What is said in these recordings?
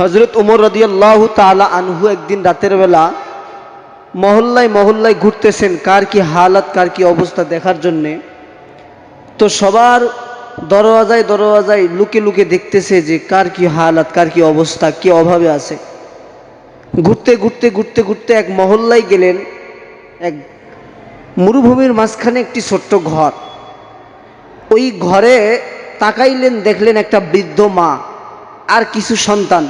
হজরত উমর রদিয়াল্লাহ তালা আনহু একদিন রাতের বেলা মহল্লায় মহল্লায় ঘুরতেছেন, কার কি হালাত, কার কি অবস্থা দেখার জন্যে। তো সবার দরওয়াজায় দরওয়াজায় লুকে লুকে দেখতেছে যে কার কি হালাত, কার কি অবস্থা, কি অভাবে আছে। ঘুরতে ঘুরতে ঘুরতে ঘুরতে এক মহল্লায় গেলেন, এক মরুভূমির মাঝখানে একটি ছোট্ট ঘর। ওই ঘরে তাকাইলেন, দেখলেন একটা বৃদ্ধ মা আর কিছু সন্তান।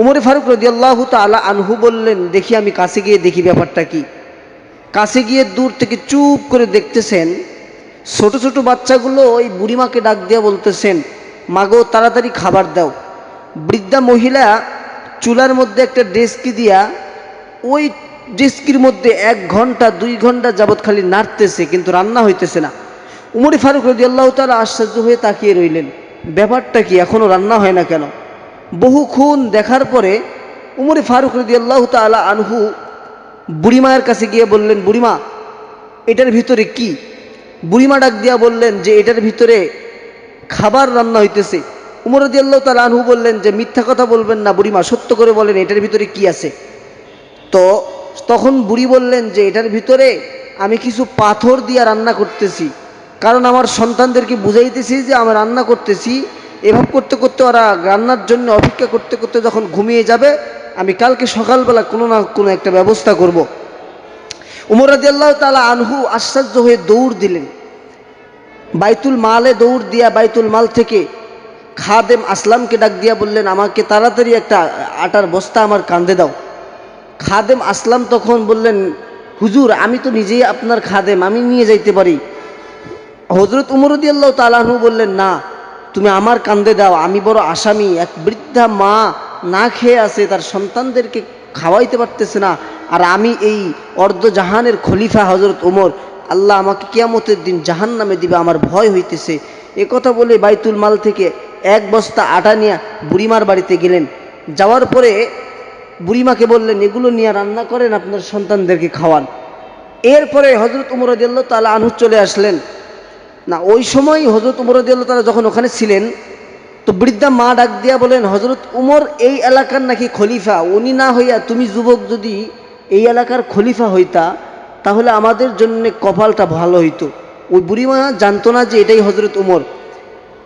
উমরে ফারুক রদিয়াল্লাহ তালা আনহু বললেন, দেখি আমি কাছে গিয়ে দেখি ব্যাপারটা কি। কাছে গিয়ে দূর থেকে চুপ করে দেখতেছেন, ছোট ছোট বাচ্চাগুলো ওই বুড়িমাকে ডাক দিয়া বলতেছেন, মাগো, তাড়াতাড়ি খাবার দাও। বৃদ্ধা মহিলা চুলার মধ্যে একটা ডেস্কি দিয়া ওই ডেস্কির মধ্যে এক ঘণ্টা, দুই ঘণ্টা যাবৎ খালি নাড়তেছে, কিন্তু রান্না হইতেছে না। উমরি ফারুক রদি আল্লাহ তালা আশ্চর্য হয়ে তাকিয়ে রইলেন, ব্যাপারটা কি? এখনও রান্না হয় না কেন? বহুক্ষণ দেখার পরে উমরি ফারুক রদি আল্লাহ তালা আনহু বুড়িমায়ের কাছে গিয়ে বললেন, বুড়িমা, এটার ভিতরে কি? বুড়িমা ডাক দিয়া বললেন যে, এটার ভিতরে খাবার রান্না হইতেছে। উমর রদি আল্লাহ তালা আনহু বললেন যে, মিথ্যা কথা বলবেন না বুড়িমা, সত্য করে বলেন, এটার ভিতরে কি আছে? তো তখন বুড়ি বললেন যে, এটার ভিতরে আমি কিছু পাথর দিয়া রান্না করতেছি। কারণ আমার সন্তানদেরকে বুঝাইতেছি যে, আমি রান্না করতেছি এভাবে করতে করতে ওরা রান্নার জন্য অপেক্ষা করতে করতে যখন ঘুমিয়ে যাবে, আমি কালকে সকালবেলা কোনো না কোনো একটা ব্যবস্থা করব। উমর রাদিয়াল্লাহ তালা আনহু আশ্চর্য হয়ে দৌড় দিলেন। বাইতুল মালে দৌড় দিয়া বাইতুল মাল থেকে খাদেম আসলামকে ডাক দিয়া বললেন, আমাকে তাড়াতাড়ি একটা আটার বস্তা আমার কান্দে দাও। খাদেম আসলাম তখন বললেন, হুজুর, আমি তো নিজেই আপনার খাদেম, আমি নিয়ে যাইতে পারি। হজরত উমরদি আল্লাহ তালাহু বললেন, না। তুমি আমার কান্দে দাও, আমি বড় আসামি। এক বৃদ্ধা মা না খেয়ে আছে, তার সন্তানদেরকে খাওয়াইতে পারতেছে না। আর আমি এই অর্ধ জাহানের খলিফা হজরত উমর আল্লাহ আমাকে কিয়ামতের দিন জাহান নামে দিবে, আমার ভয় হইতেছে। এ কথা বলে বাইতুল মাল থেকে এক বস্তা আটা নিয়ে বুড়িমার বাড়িতে গেলেন। যাওয়ার পরে বুড়িমাকে বললেন, এগুলো নিয়ে রান্না করেন আপনার সন্তানদেরকে খাওয়ান। এরপরে হজরত উমর উমরদিল্লা তালা আনহু চলে আসলেন। না, ওই সময় হজরত উমরদিল্লা তালা যখন ওখানে ছিলেন, তো বৃদ্ধা মা ডাক দিয়া বলেন হজরত উমর, এই এলাকার নাকি খলিফা? উনি না হইয়া তুমি যুবক যদি এই এলাকার খলিফা হইতা, তাহলে আমাদের জন্য কপালটা ভালো হইতো। ওই বুড়িমা জানতো না যে এটাই হজরত উমর।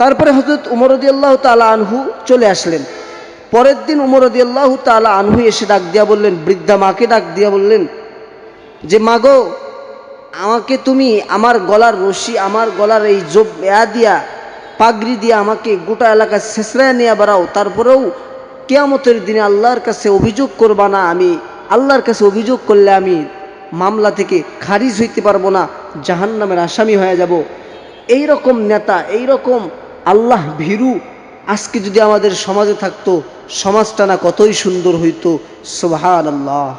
তারপরে হজরত উমরদি আল্লাহ তালা আনহু চলে আসলেন। পরের দিন উমরদি আল্লাহ তালা আনহু এসে ডাক দিয়া বললেন, বৃদ্ধা মাকে ডাক দিয়া বললেন যে মাগো আমাকে তুমি আমার গলার রশি, আমার গলার এই জব এয়া দিয়া, পাগড়ি দিয়া আমাকে গোটা এলাকা শেষরায় নিয়ে বেড়াও। তারপরেও কেয়ামতের দিনে আল্লাহর কাছে অভিযোগ করবা না আমি। আল্লাহর কাছে অভিযোগ করলে আমি মামলা থেকে খারিজ হইতে পারব না, জাহান্নামের আসামি হয়ে যাব। এই রকম নেতা এই রকম আল্লাহ ভীরু আজকে যদি আমাদের সমাজে থাকতো, সমাজটা না কতই সুন্দর হইতো। সুবহান আল্লাহ